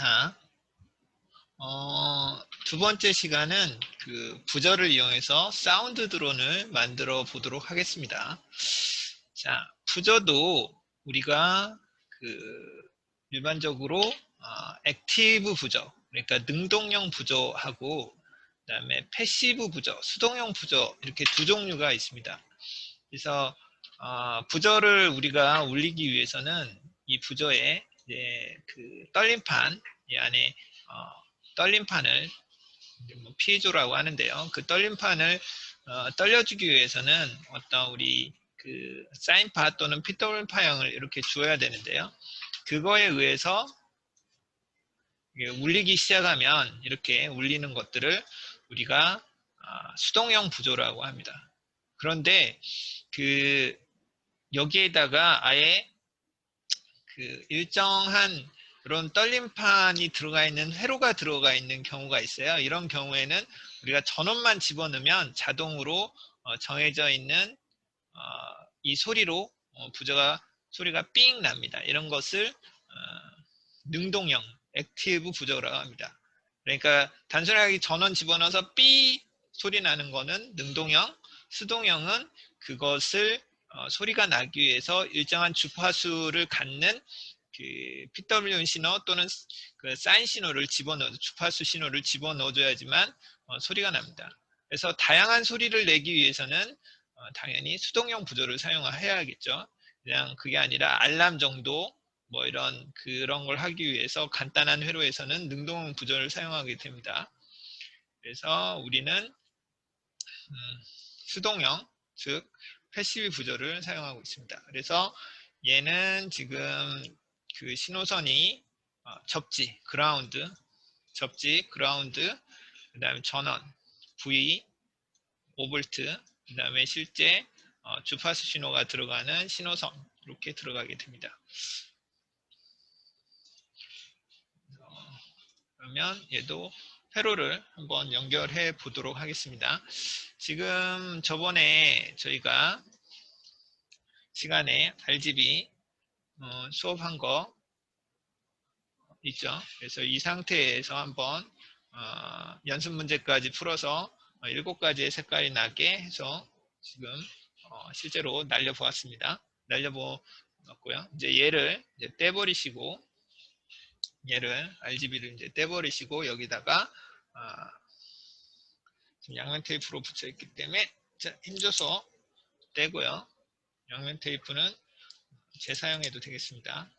자, 어, 두 번째 시간은 그 부저를 이용해서 사운드 드론을 만들어 보도록 하겠습니다. 자, 부저도 우리가 그 일반적으로 어, 액티브 부저, 그러니까 능동형 부저하고 그다음에 패시브 부저, 수동형 부저 이렇게 두 종류가 있습니다. 그래서 어, 부저를 우리가 울리기 위해서는 이 부저에 그 떨림판 이 안에 어, 떨림판을 뭐 피조라고 하는데요. 그 떨림판을 어, 떨려주기 위해서는 어떤 우리 그 사인파 또는 피떨림파형을 이렇게 주어야 되는데요. 그거에 의해서 울리기 시작하면 이렇게 울리는 것들을 우리가 어, 수동형 부조라고 합니다. 그런데 그 여기에다가 아예 그 일정한 그런 떨림판이 들어가 있는 회로가 들어가 있는 경우가 있어요. 이런 경우에는 우리가 전원만 집어넣으면 자동으로 어, 정해져 있는 어, 이 소리로 어, 부저가 소리가 삥 납니다. 이런 것을 능동형 액티브 부저라고 합니다. 그러니까 단순하게 전원 집어넣어서 삐 소리 나는 거는 능동형, 수동형은 그것을 어, 소리가 나기 위해서 일정한 주파수를 갖는 그 PWM 신호 또는 그 사인 신호를 집어넣어 주파수 신호를 집어넣어줘야지만 어, 소리가 납니다. 그래서 다양한 소리를 내기 위해서는 어, 당연히 수동형 부조를 사용해야겠죠. 그냥 그게 아니라 알람 정도 뭐 이런 그런 걸 하기 위해서 간단한 회로에서는 능동 부조를 사용하게 됩니다. 그래서 우리는 음, 수동형 즉 패시브 부조를 사용하고 있습니다. 그래서 얘는 지금 그 신호선이 어, 접지, 그라운드, 접지, 그라운드, 그 다음에 전원, V, 5V, 그 다음에 실제 어, 주파수 신호가 들어가는 신호선 이렇게 들어가게 됩니다. 그러면 얘도 회로를 한번 연결해 보도록 하겠습니다. 지금 저번에 저희가 시간에 RGB 어, 수업한 거 있죠. 그래서 이 상태에서 한번 어, 연습 문제까지 풀어서 어, 일곱 가지의 색깔이 나게 해서 지금 어, 실제로 날려보았습니다. 날려보았고요. 이제 얘를 떼버리시고 얘를 RGB를 이제 떼버리시고 여기다가 아, 양면 테이프로 붙여 있기 때문에 힘줘서 떼고요. 양면 테이프는 재사용해도 되겠습니다.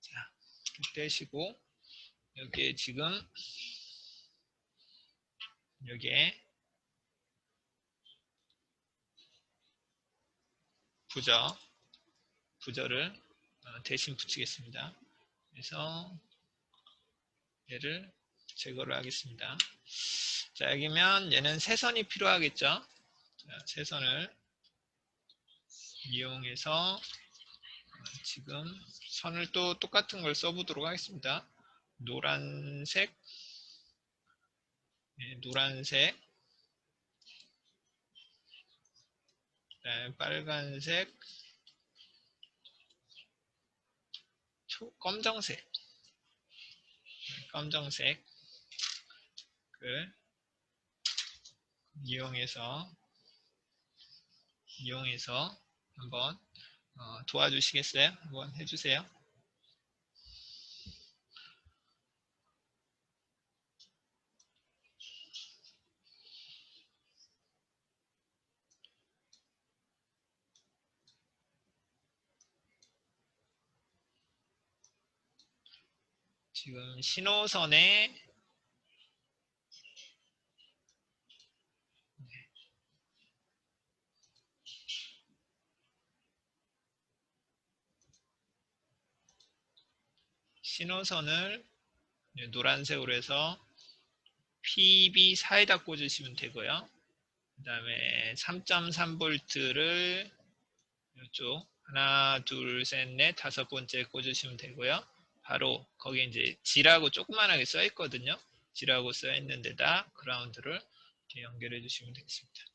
자, 떼시고 여기에 지금 여기에 부저 부저를 어, 대신 붙이겠습니다. 그래서 얘를 제거를 하겠습니다. 자 여기면 얘는 세선이 필요하겠죠. 자, 세선을 이용해서 지금 선을 또 똑같은 걸 써보도록 하겠습니다. 노란색, 네, 노란색, 네, 빨간색, 초, 검정색, 검정색 을 이용해서 이용해서 한번 어, 도와주시겠어요? 한번 해주세요. 지금 신호선에 신호선을 노란색으로 해서 PB4에다 꽂으시면 되고요. 그 다음에 3.3V를 이쪽 하나, 둘, 셋, 넷, 다섯 번째 꽂으시면 되고요. 바로 거기 이제 G라고 조그만하게 써 있거든요. G라고 써 있는 데다 그라운드를 이렇게 연결해 주시면 되겠습니다.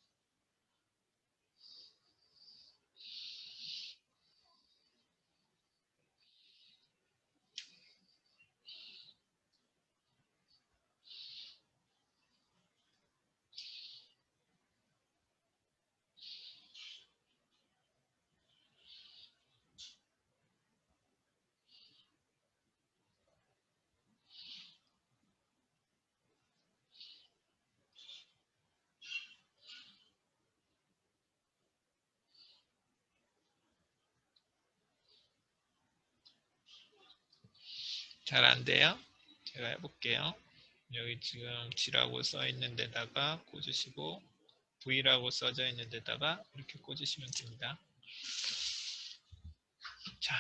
잘 안 돼요? 제가 해볼게요. 여기 지금 G라고 써 있는 데다가 꽂으시고 V라고 써져 있는 데다가 이렇게 꽂으시면 됩니다. 자,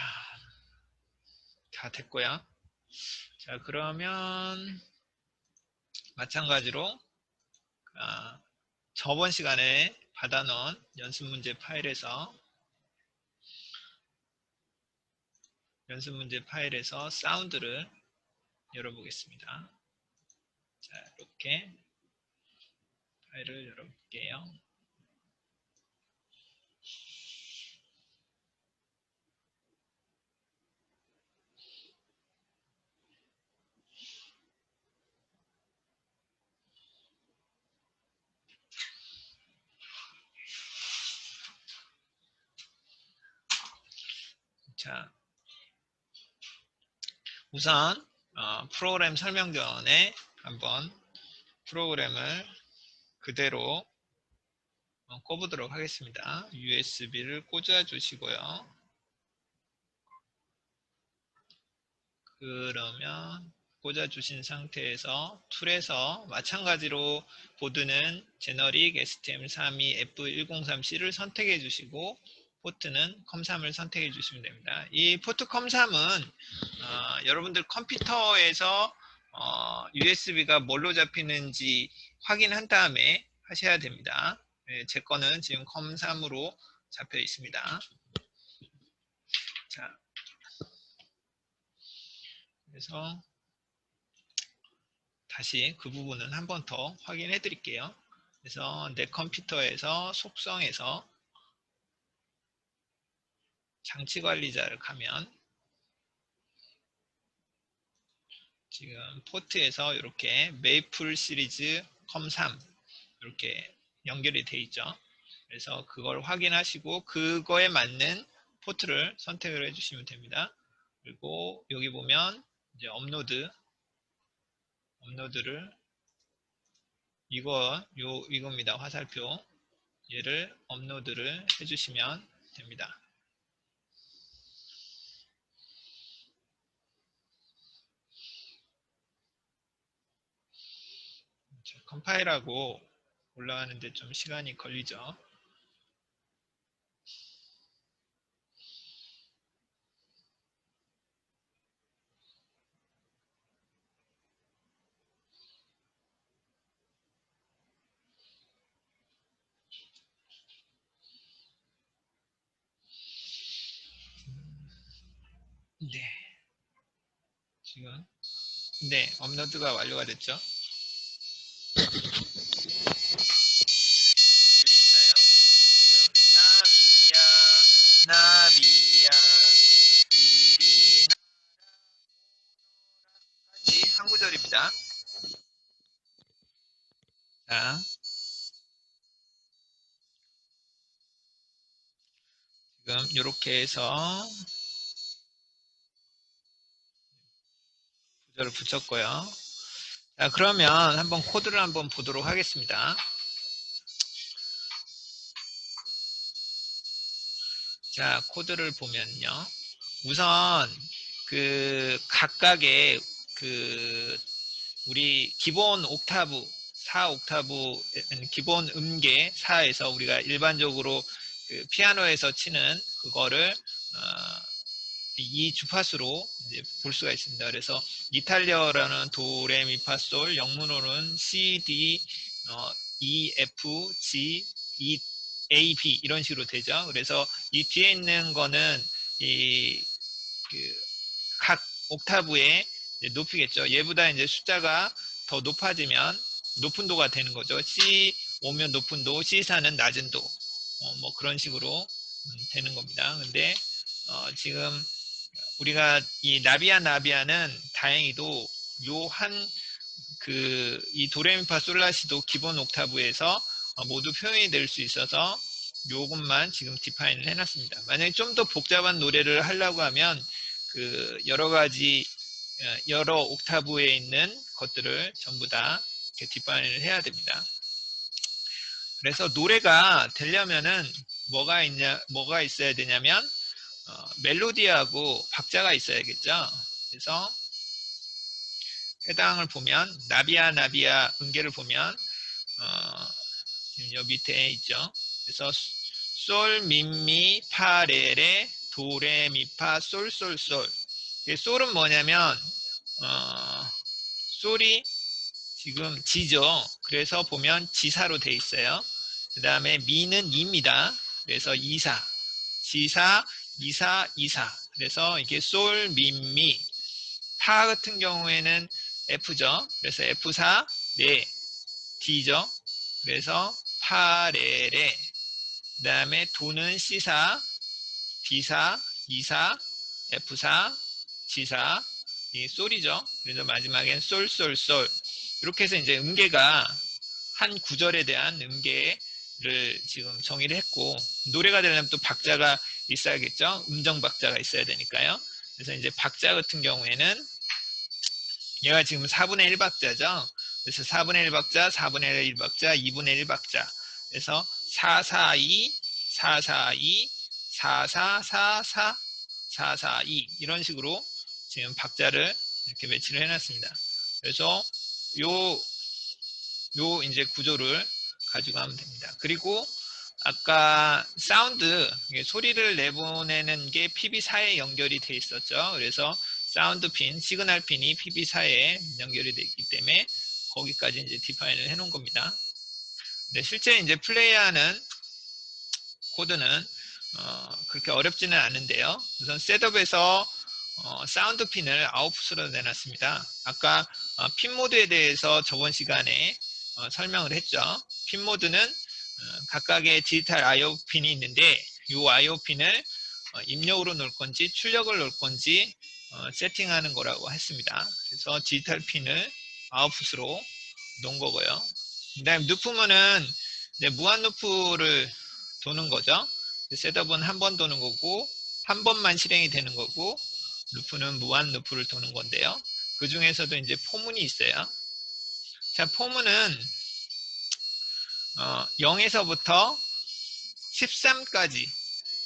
다 됐고요. 자, 그러면 마찬가지로 아, 저번 시간에 받아놓은 연습 문제 파일에서 연습 문제 파일에서 사운드를 열어보겠습니다. 자, 이렇게 파일을 열어볼게요. 자, 우선 어, 프로그램 설명 전에 한번 프로그램을 그대로 어, 꼽보도록 하겠습니다. USB를 꽂아 주시고요. 그러면 꽂아 주신 상태에서 툴에서 마찬가지로 보드는 제너릭 STM32 F103C를 선택해 주시고 포트는 컴3을 선택해 주시면 됩니다. 이 포트 컴3은 어, 여러분들 컴퓨터에서 어, USB가 뭘로 잡히는지 확인한 다음에 하셔야 됩니다. 네, 제 거는 지금 컴3으로 잡혀 있습니다. 자, 그래서 다시 그 부분은 한 번 더 확인해 드릴게요. 그래서 내 컴퓨터에서 속성에서 장치 관리자를 가면 지금 포트에서 이렇게 메이플 시리즈 컴3 이렇게 연결이 돼 있죠. 그래서 그걸 확인하시고 그거에 맞는 포트를 선택을 해주시면 됩니다. 그리고 여기 보면 이제 업로드 업로드를 이거 요 이겁니다. 화살표 얘를 업로드를 해주시면 됩니다. 자, 컴파일하고 올라가는데 좀 시간이 걸리죠. 네. 지금 네 업로드가 완료가 됐죠. 자 지금 이렇게 해서 구절을 붙였고요. 자, 그러면 한번 코드를 한번 보도록 하겠습니다. 자, 코드를 보면요. 우선 그 각각의 그 우리 기본 옥타브 4 옥타브 기본 음계 4에서 우리가 일반적으로 그 피아노에서 치는 그거를 어, 이 주파수로 볼 수가 있습니다. 그래서 이탈리아어라는 도, 레, 미, 파, 솔, 영문으로는 C, D, 어, E, F, G, E, A, B 이런 식으로 되죠. 그래서 이 뒤에 있는 거는 이각 옥타브의 높이겠죠. 얘보다 이제 숫자가 더 높아지면 높은 도가 되는 거죠. C 오면 높은 도, C4는 낮은 도. 어, 뭐 그런 식으로 음, 되는 겁니다. 근데 어, 지금 우리가 이 나비아 나비아는 다행히도 요한 그 이 도레미파 솔라시도 기본 옥타브에서 어, 모두 표현이 될 수 있어서 요것만 지금 디파인을 해놨습니다. 만약에 좀 더 복잡한 노래를 하려고 하면 그 여러 가지 어, 여러 옥타브에 있는 것들을 전부 다 이렇게 디파인을 해야 됩니다. 그래서 노래가 되려면은 뭐가 있냐 뭐가 있어야 되냐면 어, 멜로디하고 박자가 있어야겠죠. 그래서 해당을 보면 나비야 나비야 음계를 보면 어, 지금 여 밑에 있죠. 그래서 솔, 민 미, 파, 레 레, 도, 레, 미, 파, 솔, 솔, 솔. 이 솔은 뭐냐면 어, 솔이 지금 지죠. 그래서 보면 지사로 돼 있어요. 그 다음에 미는 이입니다. 그래서 이사, 지사, 이사, 이사. 그래서 이게 솔, 미, 미. 파 같은 경우에는 F죠. 그래서 F4, 네, D죠. 그래서 파, 레, 레. 그 다음에 도는 C사, D사, 이사, F4, G사, 이 솔이죠. 그래서 마지막엔 솔, 솔, 솔. 이렇게 해서 이제 음계가 한 구절에 대한 음계를 지금 정의를 했고, 노래가 되려면 또 박자가 있어야겠죠. 음정 박자가 있어야 되니까요. 그래서 이제 박자 같은 경우에는 얘가 지금 4분의 1 박자죠. 그래서 4분의 1 박자, 4분의 1 박자, 2분의 1 박자. 그래서 442, 442, 4444, 442 이런 식으로 지금 박자를 이렇게 매치를 해놨습니다. 그래서 요, 요 이제 구조를 가지고 하면 됩니다. 그리고 아까 사운드, 소리를 내보내는 게 PB4에 연결이 돼 있었죠. 그래서 사운드 핀, 시그널 핀이 PB4에 연결이 되어 있기 때문에 거기까지 이제 디파인을 해 놓은 겁니다. 네, 실제 이제 플레이하는 코드는 어, 그렇게 어렵지는 않은데요. 우선 셋업에서 어, 사운드 핀을 아웃풋으로 내놨습니다. 아까 어, 핀 모드에 대해서 저번 시간에 어, 설명을 했죠. 핀 모드는 어, 각각의 디지털 IO 핀이 있는데 이 IO 핀을 어, 입력으로 놓을 건지 출력을 놓을 건지 어, 세팅하는 거라고 했습니다. 그래서 디지털 핀을 아웃풋으로 놓은 거고요. 그 다음에 누프문은 무한 루프를 도는 거죠. 셋업은 한 번 도는 거고 한 번만 실행이 되는 거고 루프는 무한 루프를 도는 건데요. 그 중에서도 이제 포문이 있어요. 자, 포문은 어, 0에서부터 13까지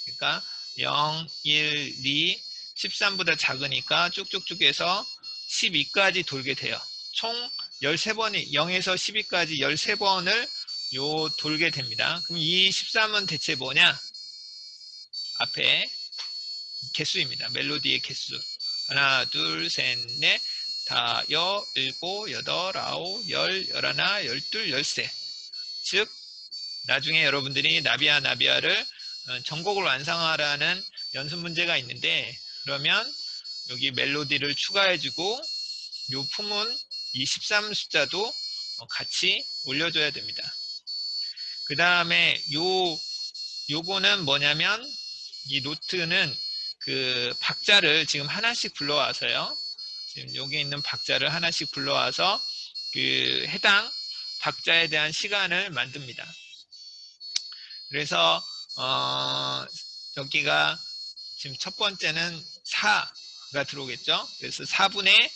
그러니까 0, 1, 2, 13보다 작으니까 쭉쭉쭉 해서 12까지 돌게 돼요. 총 13번이 0에서 12까지 13번을 요 돌게 됩니다. 그럼 이 13은 대체 뭐냐? 앞에 개수입니다. 멜로디의 개수. 하나, 둘, 셋, 넷, 다, 여, 일곱, 여덟, 아홉, 열, 열하나, 열둘, 열세. 즉, 나중에 여러분들이 나비아 나비아를 어, 전곡을 완성하라는 연습 문제가 있는데 그러면 여기 멜로디를 추가해주고 요 품은 이13 숫자도 어, 같이 올려줘야 됩니다. 그 다음에 요 요거는 뭐냐면 이 노트는 그 박자를 지금 하나씩 불러와서요. 지금 여기 있는 박자를 하나씩 불러와서 그 해당 박자에 대한 시간을 만듭니다. 그래서 어 여기가 지금 첫 번째는 4가 들어오겠죠. 그래서 4분의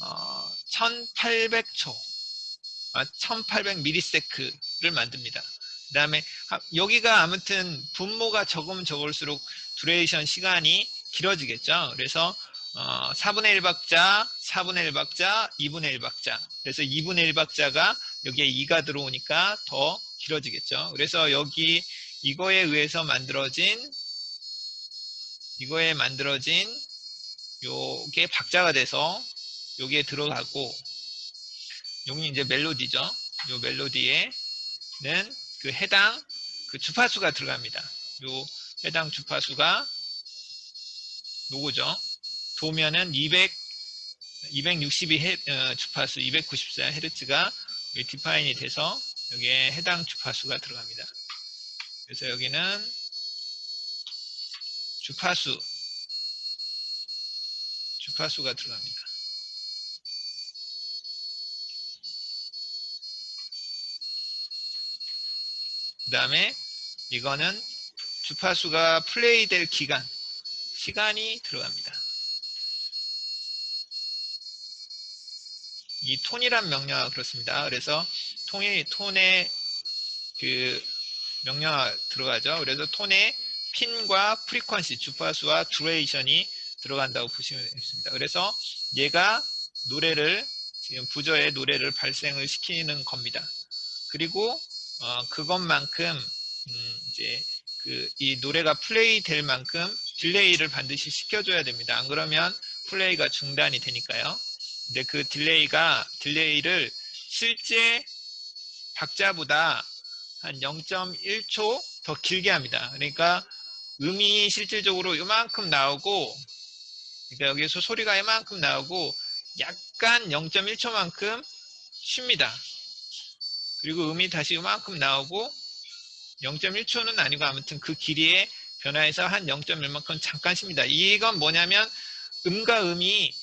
어 1800초, 아, 1800ms를 만듭니다. 그 다음에 여기가 아무튼 분모가 적으면 적을수록 두레이션 시간이 길어지겠죠. 그래서 어, 4분의 1박자, 4분의 1박자, 2분의 1박자. 그래서 2분의 1박자가 여기에 2가 들어오니까 더 길어지겠죠. 그래서 여기 이거에 의해서 만들어진 이거에 만들어진 요게 박자가 돼서 요게 들어가고 여기 이제 멜로디죠. 요 멜로디에는 그 해당 그 주파수가 들어갑니다. 요 해당 주파수가 요거죠. 도면은 200 262 해, 어, 주파수 294Hz가 디파인이 돼서 여기에 해당 주파수가 들어갑니다. 그래서 여기는 주파수 주파수가 들어갑니다. 그 다음에 이거는 주파수가 플레이 될 기간, 시간이 들어갑니다. 이 톤이란 명령어가 그렇습니다. 그래서 톤이, 톤에 그 명령어가 들어가죠. 그래서 톤에 핀과 프리퀀시, 주파수와 두레이션이 들어간다고 보시면 되겠습니다. 그래서 얘가 노래를 지금 부저의 노래를 발생을 시키는 겁니다. 그리고 어, 그것만큼 음, 이제 그 이 노래가 플레이 될 만큼 딜레이를 반드시 시켜줘야 됩니다. 안 그러면 플레이가 중단이 되니까요. 근데 그 딜레이가 딜레이를 실제 박자보다 한 0.1초 더 길게 합니다. 그러니까 음이 실질적으로 이만큼 나오고 그러니까 여기서 소리가 이만큼 나오고 약간 0.1초만큼 쉽니다. 그리고 음이 다시 이만큼 나오고 0.1초는 아니고 아무튼 그 길이의 변화에서 한 0.1만큼 잠깐 쉽니다. 이건 뭐냐면 음과 음이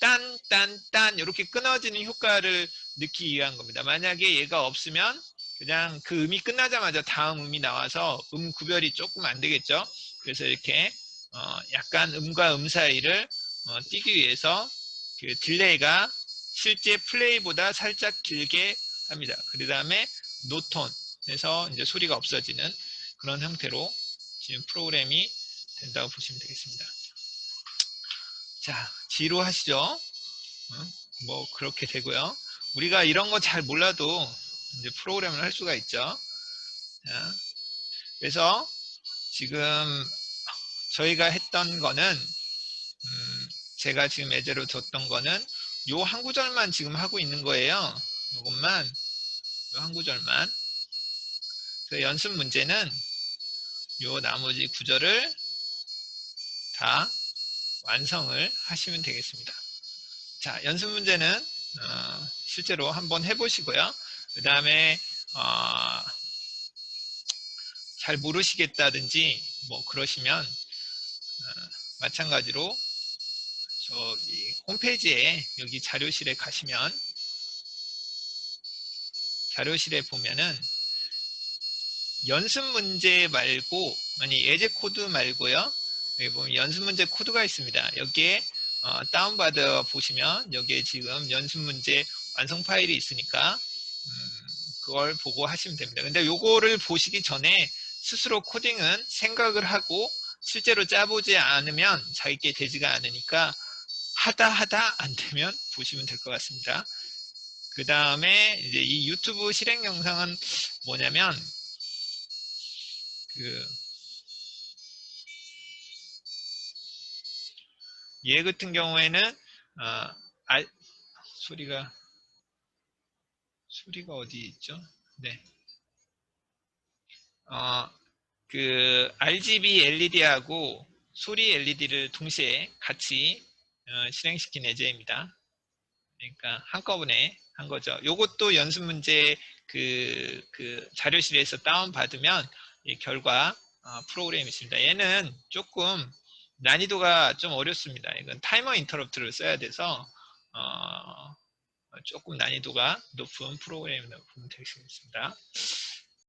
딴, 딴, 딴 이렇게 끊어지는 효과를 느끼기 위한 겁니다. 만약에 얘가 없으면 그냥 그 음이 끝나자마자 다음 음이 나와서 음 구별이 조금 안 되겠죠. 그래서 이렇게 어 약간 음과 음 사이를 어 띄기 위해서 그 딜레이가 실제 플레이보다 살짝 길게 합니다. 그 다음에 노톤에서 이제 소리가 없어지는 그런 형태로 지금 프로그램이 된다고 보시면 되겠습니다. 자, 지루하시죠? 응? 뭐 그렇게 되고요. 우리가 이런 거 잘 몰라도 이제 프로그램을 할 수가 있죠. 자, 그래서 지금 저희가 했던 거는 음, 제가 지금 예제로 뒀던 거는 요 한 구절만 지금 하고 있는 거예요. 요것만 요 한 구절만 그 연습 문제는 요 나머지 구절을 다 완성을 하시면 되겠습니다. 자, 연습 문제는 어, 실제로 한번 해보시고요. 그 다음에 어, 잘 모르시겠다든지 뭐 그러시면 어, 마찬가지로 저기 홈페이지에 여기 자료실에 가시면 자료실에 보면은 연습 문제 말고 아니 예제 코드 말고요 여기 보면 연습 문제 코드가 있습니다 여기에 어, 다운받아 보시면 여기에 지금 연습 문제 완성 파일이 있으니까 음, 그걸 보고 하시면 됩니다 근데 요거를 보시기 전에 스스로 코딩은 생각을 하고 실제로 짜보지 않으면 자기께 되지가 않으니까 하다 하다 안 되면 보시면 될 것 같습니다. 그 다음에 이제 이 유튜브 실행 영상은 뭐냐면 그 얘 같은 경우에는 어, 아, 소리가 소리가 어디 있죠? 네. 어, 그 RGB LED하고 소리 LED를 동시에 같이 어, 실행시킨 예제입니다. 그러니까 한꺼번에 한 거죠. 요것도 연습 문제 그, 그 자료실에서 다운받으면 이 결과 어, 프로그램이 있습니다. 얘는 조금 난이도가 좀 어렵습니다. 이건 타이머 인터럽트를 써야 돼서 어, 조금 난이도가 높은 프로그램이라고 보면 되겠습니다.